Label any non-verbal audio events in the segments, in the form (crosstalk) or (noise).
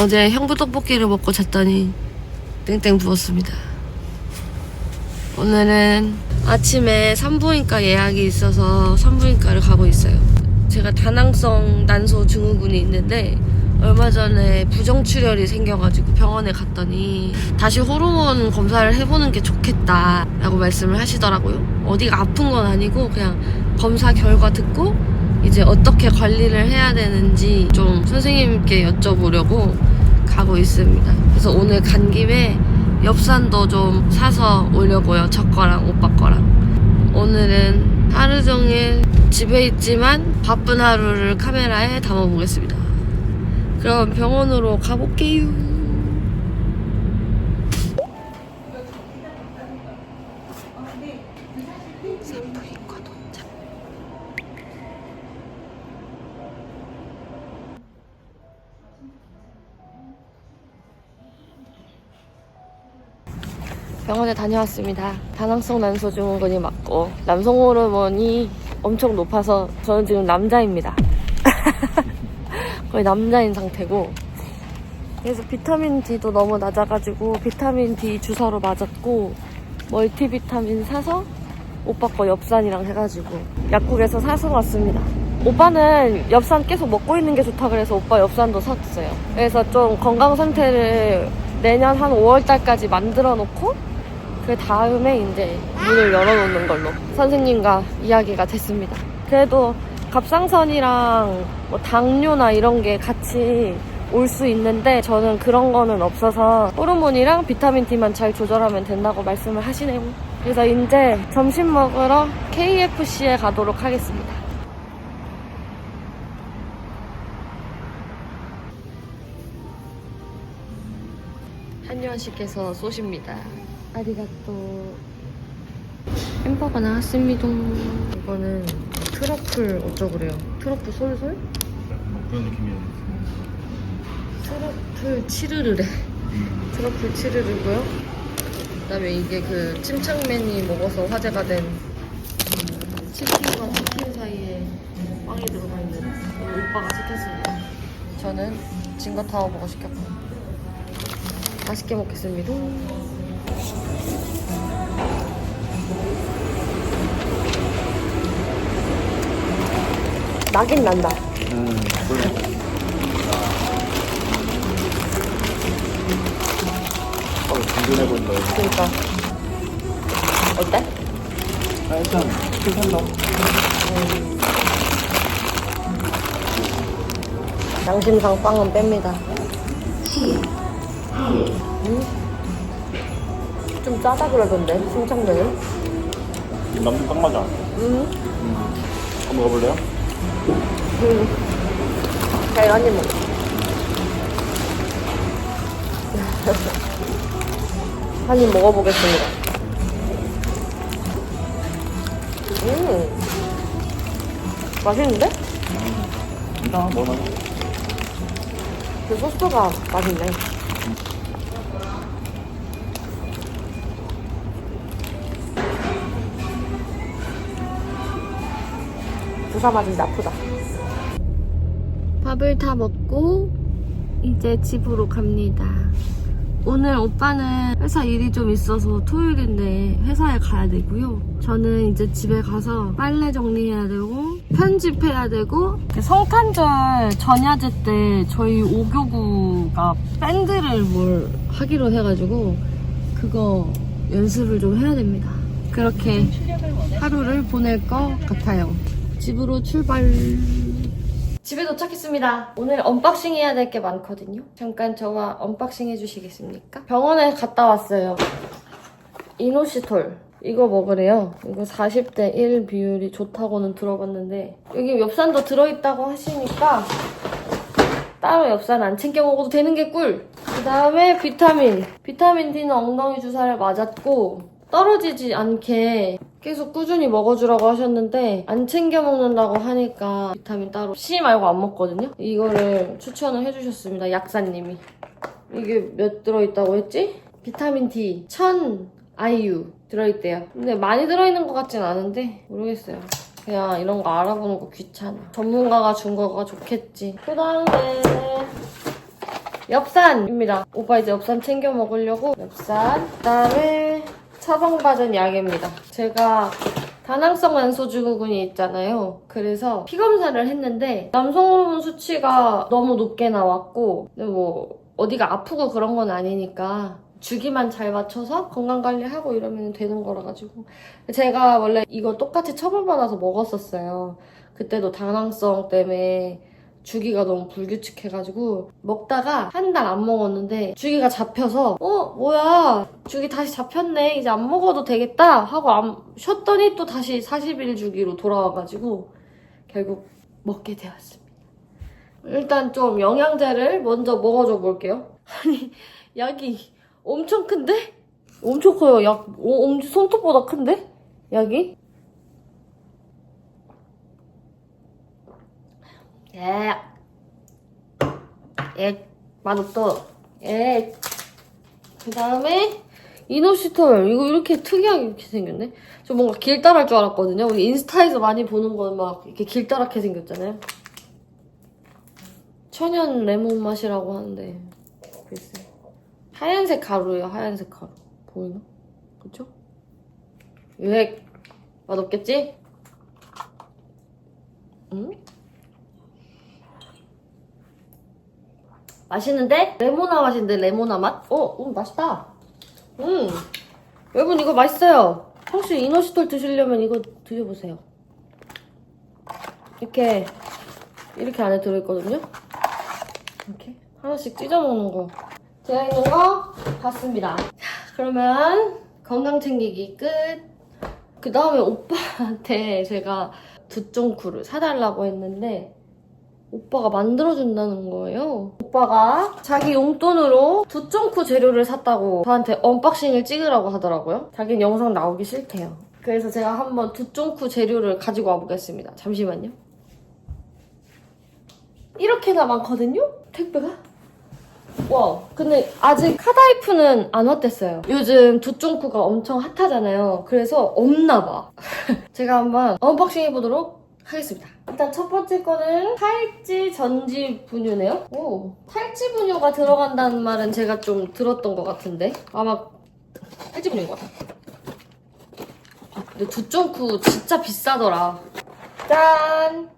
어제 형부 떡볶이를 먹고 잤더니 땡땡 부었습니다. 오늘은 아침에 산부인과 예약이 있어서 산부인과를 가고 있어요. 제가 다낭성 난소 증후군이 있는데 얼마 전에 부정출혈이 생겨가지고 병원에 갔더니 다시 호르몬 검사를 해보는 게 좋겠다 라고 말씀을 하시더라고요. 어디가 아픈 건 아니고 그냥 검사 결과 듣고 이제 어떻게 관리를 해야 되는지 좀 선생님께 여쭤보려고 가고 있습니다. 그래서 오늘 간 김에 엽산도 좀 사서 오려고요. 저 거랑 오빠 거랑. 오늘은 하루 종일 집에 있지만 바쁜 하루를 카메라에 담아보겠습니다. 그럼 병원으로 가볼게요. 병원에 다녀왔습니다. 다낭성 난소 증후군이 맞고 남성 호르몬이 엄청 높아서 저는 지금 남자입니다. (laughs) 거의 남자인 상태고 그래서 비타민 D도 너무 낮아가지고 비타민 D 주사로 맞았고 멀티비타민 사서 오빠 거 엽산이랑 해가지고 약국에서 사서 왔습니다. 오빠는 엽산 계속 먹고 있는 게 좋다 그래서 오빠 엽산도 샀어요. 그래서 좀 건강 상태를 내년 한 5월 달까지 만들어 놓고 그 다음에 이제 문을 열어놓는 걸로 선생님과 이야기가 됐습니다. 그래도 갑상선이랑 뭐 당뇨나 이런 게 같이 올 수 있는데 저는 그런 거는 없어서 호르몬이랑 비타민 D만 잘 조절하면 된다고 말씀을 하시네요. 그래서 이제 점심 먹으러 KFC에 가도록 하겠습니다. 한유한 씨께서 쏘십니다. 아리가또. 햄버거 나왔습니다. 이거는 트러플 어쩌고래요. 트러플 솔솔? 그런 느낌이에요. 트러플 치르르래. 트러플 치르르고요. 그 다음에 이게 그 침착맨이 먹어서 화제가 된 치킨과 치킨 사이에 빵이 들어가 있는 이거 오빠가 시켰습니다. 저는 징거타워 버거 시켰고 맛있게 먹겠습니다. 나긴 난다. 음, 그래. 어, 든든해 보인다. 그러니까 어때? 아, 일단, 괜찮다. 양심상 빵은 뺍니다. 음? 좀 짜다 그러던데 심창면은? 이 남는 딱 맞아. 음. 한번 먹어볼래요? 음. 잘 (laughs) 한입 먹어. 한 입 먹어보겠습니다. 음. 맛있는데? 일단, 너는? 그 소스가 맛있네. 부사 맛이 나쁘다. 밥을 다 먹고 이제 집으로 갑니다. 오늘 오빠는 회사 일이 좀 있어서 토요일인데 회사에 가야 되고요. 저는 이제 집에 가서 빨래 정리해야 되고 편집해야 되고 성탄절 전야제 때 저희 5교구가 밴드를 뭘 하기로 해가지고 그거 연습을 좀 해야 됩니다. 그렇게 하루를 보낼 것 같아요. 집으로 출발. 집에 도착했습니다. 오늘 언박싱 해야 될 게 많거든요. 잠깐 저와 언박싱 해주시겠습니까? 병원에 갔다 왔어요. 이노시톨. 이거 먹으래요. 이거 40대 1 비율이 좋다고는 들어봤는데 여기 엽산도 들어있다고 하시니까 따로 엽산 안 챙겨 먹어도 되는 게 꿀. 그 다음에 비타민. 비타민 D는 엉덩이 주사를 맞았고 떨어지지 않게 계속 꾸준히 먹어주라고 하셨는데 안 챙겨 먹는다고 하니까 비타민 따로 C 말고 안 먹거든요. 이거를 추천을 해주셨습니다. 약사님이. 이게 몇 들어있다고 했지? 비타민 D 1000 IU 들어있대요. 근데 많이 들어있는 것 같진 않은데 모르겠어요. 그냥 이런 거 알아보는 거 귀찮아. 전문가가 준 거가 좋겠지. 그 다음에 엽산입니다. 오빠 이제 엽산 챙겨 먹으려고 엽산. 그 다음에 처방받은 약입니다. 제가 다낭성 난소증후군이 있잖아요. 그래서 피 검사를 했는데 남성 호르몬 수치가 너무 높게 나왔고 근데 뭐 어디가 아프고 그런 건 아니니까 주기만 잘 맞춰서 건강 관리하고 이러면 되는 거라 가지고 제가 원래 이거 똑같이 처방받아서 먹었었어요. 그때도 다낭성 때문에 주기가 너무 불규칙해가지고 먹다가 한 달 안 먹었는데 주기가 잡혀서 어 뭐야 주기 다시 잡혔네 이제 안 먹어도 되겠다 하고 안 쉬었더니 또 다시 40일 주기로 돌아와가지고 결국 먹게 되었습니다. 일단 좀 영양제를 먼저 먹어줘 볼게요. (laughs) 아니 약이 엄청 큰데? 엄청 커요. 약 어, 엄청 손톱보다 큰데? 약이? 예. 예. 맛없어. 예. 그 다음에 이노시톨. 이거 이렇게 특이하게 이렇게 생겼네. 저 뭔가 길다랄 줄 알았거든요. 우리 인스타에서 많이 보는 건 막 이렇게 길다랗게 생겼잖아요. 천연 레몬 맛이라고 하는데 글쎄 하얀색 가루예요. 하얀색 가루. 보이나? 그쵸? 왜 맛없겠지? 응? 맛있는데? 레모나 맛인데 레모나 맛? 어, 음, 맛있다. 음, 여러분 이거 맛있어요. 혹시 이너시톨 드시려면 이거 드셔보세요. 이렇게 이렇게 안에 들어있거든요. 이렇게 하나씩 찢어 먹는 거. 제가 있는 거 봤습니다. 자, 그러면 건강 챙기기 끝. 그 다음에 오빠한테 제가 두쫑쿠를 사달라고 했는데 오빠가 만들어준다는 거예요. 오빠가 자기 용돈으로 두쫑쿠 재료를 샀다고 저한테 언박싱을 찍으라고 하더라고요. 자기는 영상 나오기 싫대요. 그래서 제가 한번 두쫑쿠 재료를 가지고 와보겠습니다. 잠시만요. 이렇게나 많거든요? 택배가? 와, 근데 아직 카다이프는 안 왔댔어요. 요즘 두쫑쿠가 엄청 핫하잖아요. 그래서 없나봐. (laughs) 제가 한번 언박싱 해보도록 하겠습니다. 일단 첫 번째 거는 탈지 전지 분유네요. 오, 탈지 분유가 들어간다는 말은 제가 좀 들었던 것 같은데 아마 탈지 분유인 것 같아. 아, 근데 두쫑쿠 진짜 비싸더라. 짠!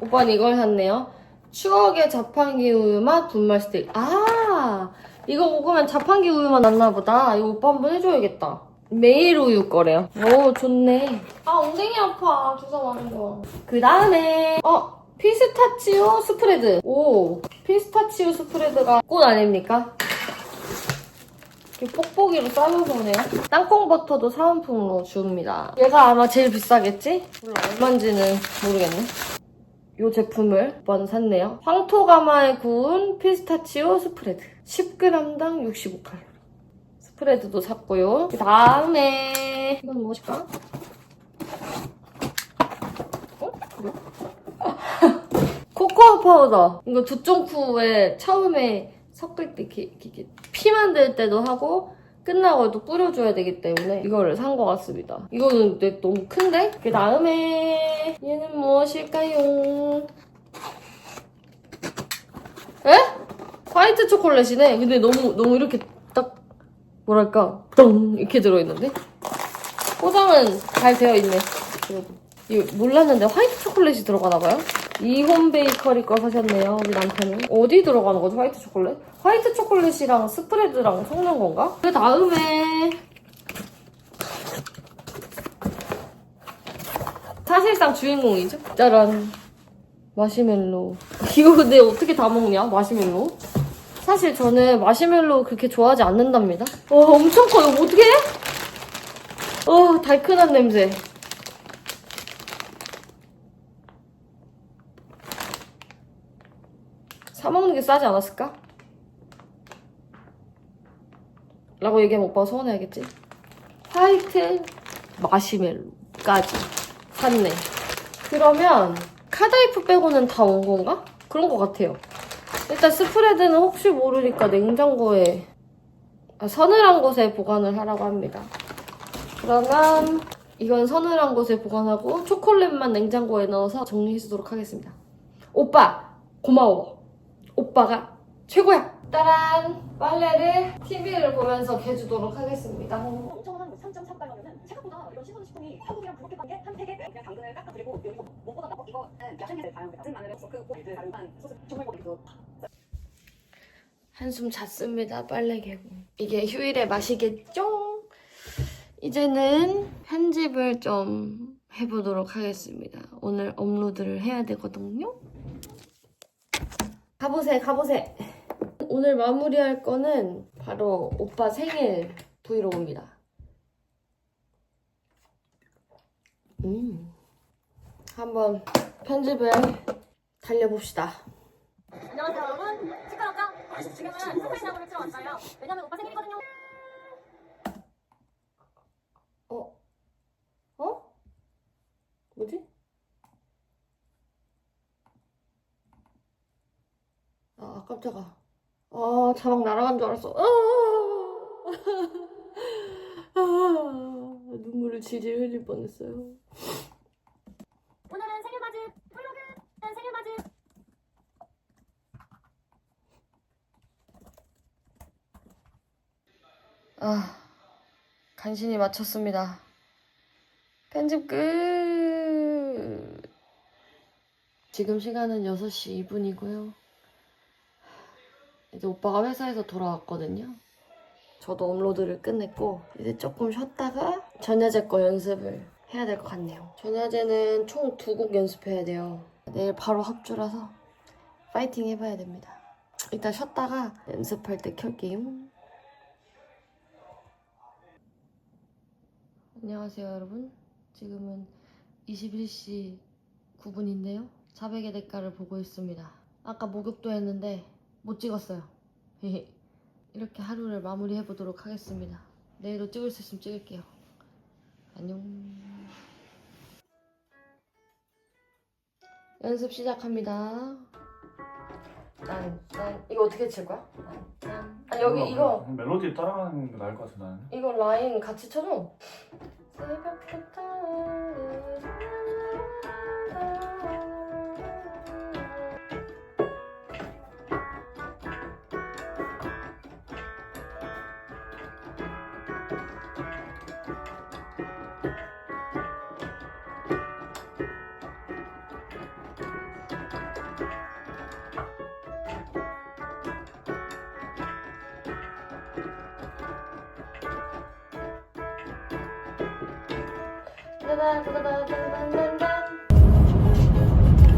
오빠는 이걸 샀네요. 추억의 자판기 우유 맛 분말 스틱. 아, 이거 먹으면 자판기 우유만 났나 보다. 이거 오빠 한번 해줘야겠다. 매일 우유 거래요. 오, 좋네. 아, 엉덩이 아파. 주사 맞은 거. 그 다음에, 어, 피스타치오 스프레드. 오, 피스타치오 스프레드가 꽃 아닙니까? 이렇게 뽁뽁이로 싸면서 오네요. 땅콩 버터도 사은품으로 줍니다. 얘가 아마 제일 비싸겠지? 몰라, 얼마인지는 모르겠네. 이 제품을 몇번 샀네요. 황토가마에 구운 피스타치오 스프레드. 10g당 65칼로리. 스프레드도 샀고요. 그 다음에 이건 무엇일까? 어? 뭐야? (laughs) 코코아 파우더. 이거 두쫑쿠에 처음에 섞을 때 이렇게, 이렇게 피 만들 때도 하고 끝나고 또 뿌려줘야 되기 때문에 이거를 산 것 같습니다. 이거는 근데 너무 큰데? 그 다음에 얘는 무엇일까요? 에? 화이트 초콜릿이네. 근데 너무 너무 이렇게 딱 뭐랄까 똥 이렇게 들어있는데 포장은 잘 되어 있네. 그래도 이거 몰랐는데 화이트 초콜릿이 들어가나 봐요. 이홈 베이커리 거 사셨네요. 우리 남편은 어디 들어가는 거죠? 화이트 초콜릿? 화이트 초콜릿이랑 스프레드랑 섞는 건가? 그 다음에 사실상 주인공이죠. 짜란 마시멜로. 이거 근데 어떻게 다 먹냐? 마시멜로? 사실 저는 마시멜로 그렇게 좋아하지 않는답니다. 와 엄청 커요. 어떻게 해? 어 달큰한 냄새. 사 먹는 게 싸지 않았을까? 라고 얘기하면 오빠가 서운해야겠지? 화이트 마시멜로까지 샀네. 그러면 카다이프 빼고는 다 온 건가? 그런 것 같아요. 일단 스프레드는 혹시 모르니까 냉장고에 아, 서늘한 곳에 보관을 하라고 합니다. 그러면 이건 서늘한 곳에 보관하고 초콜릿만 냉장고에 넣어서 정리해 주도록 하겠습니다. 오빠 고마워. 오빠가 최고야. 따란 빨래를 TV를 보면서 개주도록 하겠습니다. 5,000원 3.3달러면은 생각보다 이런 신선 식품이 한국이랑 그렇게 딴게 한 팩에 그냥 당근을 깎아 그리고 여기서 무엇보다 나고 이거는 야생의 다양한 다진 마늘에 그 고기들 다른 소스 정말 그 한숨 잤습니다. 빨래 개고. 이게 휴일의 맛이겠죠? 이제는 편집을 좀 해보도록 하겠습니다. 오늘 업로드를 해야 되거든요. 가보세, 가보세. 오늘 마무리할 거는 바로 오빠 생일 브이로그입니다. 음. 한번 편집을 달려봅시다. 안녕하세요 여러분 지금은 스파이 나무를 치러 왔어요 왜냐면 오빠 생일이거든요 어? 어? 뭐지? 아, 깜짝아. 아, 자막 날아간 줄 알았어. 아, (laughs) 아, 눈물을 질질 흘릴 뻔했어요. 오늘은 생일 맞이 브이로그 생일 맞이 아, 간신히 마쳤습니다. 편집 끝! 지금 시간은 6시 2분이고요. 이제 오빠가 회사에서 돌아왔거든요. 저도 업로드를 끝냈고, 이제 조금 쉬었다가 전야제 거 연습을 해야 될 것 같네요. 전야제는 총 두 곡 연습해야 돼요. 내일 바로 합주라서 파이팅 해봐야 됩니다. 이따 쉬었다가 연습할 때 켤게요. 안녕하세요 여러분. 지금은 21시 9분인데요. 자백의 대가를 보고 있습니다. 아까 목욕도 했는데 못 찍었어요. 이렇게 하루를 마무리해 보도록 하겠습니다. 내일도 찍을 수 있으면 찍을게요. 안녕. 연습 시작합니다. 난, 난 이거 어떻게 칠 거야? 난, 아 여기 이거 멜로디 따라가는 게 나을 것 같아 나는 이거 라인 같이 쳐줘. 새벽부터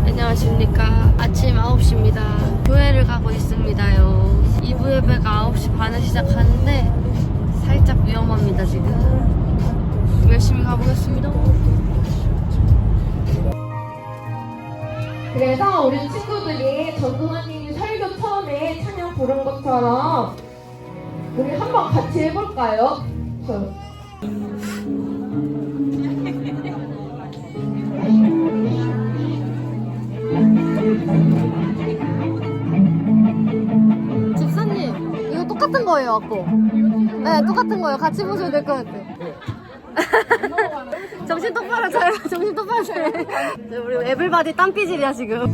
안녕하십니까. 아침 9시입니다. 교회를 가고 있습니다요. 2부 예배가 9시 반에 시작하는데 살짝 위험합니다, 지금. 열심히 가보겠습니다. 그래서 우리 친구들이 전도사님이 설교 처음에 찬양 부른 것처럼 우리 한번 같이 해볼까요? 저. 거 거예요, 아까. 네, 똑같은 거예요. 같이 보셔야 될것 같아요. (laughs) 정신 똑바로 차려. (laughs) 정신 똑바로 차려. 네, 우리 에블바디 땀삐질이야, 지금.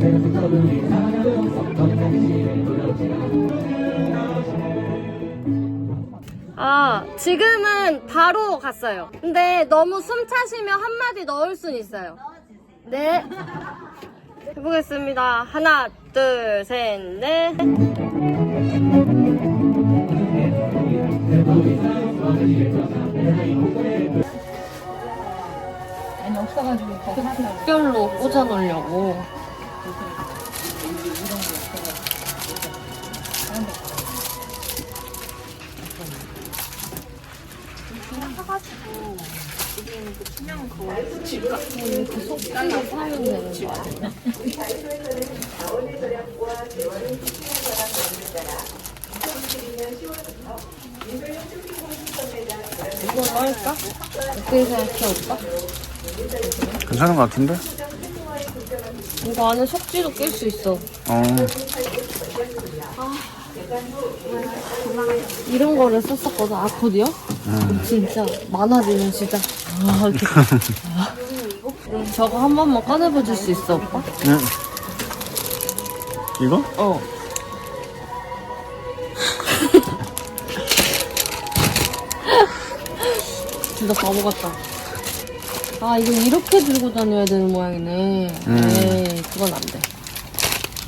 아, 지금은 바로 갔어요. 근데 너무 숨 차시면 한마디 넣을 순 있어요. 네. 해보겠습니다. 하나, 둘, 셋, 넷. 특별로 꽂아 놓으려고. 그거 아니야? 이걸로 할까? 어떻게 생각해 오빠? 괜찮은 것 같은데? 이거 안에 속지도 낄 수 있어. 어. 이런 거를 썼었거든. 아코디요? 진짜 많아지는 진짜. 아, 이렇게. (laughs) 아. 그럼 저거 한 번만 꺼내봐 줄 수 있어, 오빠? 응. 이거? 어. 진짜 바보 같다. 아, 이거 이렇게 들고 다녀야 되는 모양이네. 음. 에이, 그건 안 돼.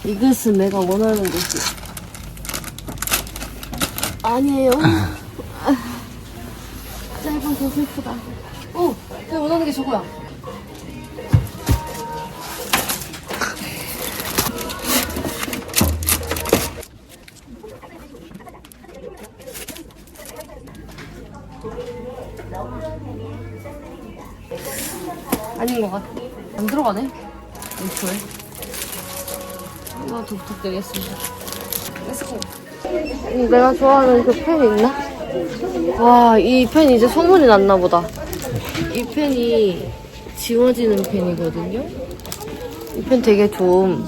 이것은 내가 원하는 것이. 아니에요. 아, 짧아서 슬프다. 어, 내가 원하는 게 저거야. 아닌 것 같아. 안 들어가네. 애초에. 하나 더 부탁드리겠습니다. 렛츠고. 음, 내가 좋아하는 그 펜 있나? 와, 이 펜 이제 소문이 났나 보다. 이 펜이 지워지는 펜이거든요? 이 펜 되게 좋음.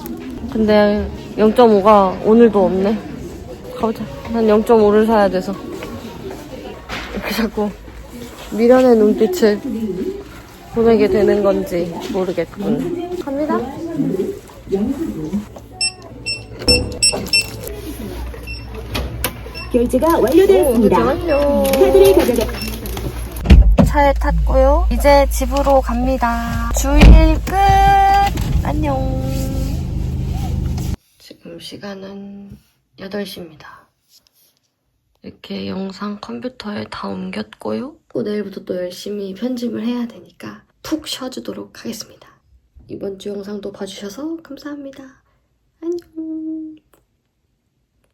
근데 0.5가 오늘도 없네. 가보자. 난 0.5를 사야 돼서. 이렇게 자꾸 미련의 눈빛을 보내게 되는 건지 모르겠군. 갑니다. 결제가 완료되었습니다. 완료. 카드를 가져가 차에 탔고요. 이제 집으로 갑니다. 주일 끝. 안녕. 지금 시간은 8시입니다. 이렇게 영상 컴퓨터에 다 옮겼고요. 또 내일부터 또 열심히 편집을 해야 되니까 푹 쉬어주도록 하겠습니다. 이번 주 영상도 봐주셔서 감사합니다.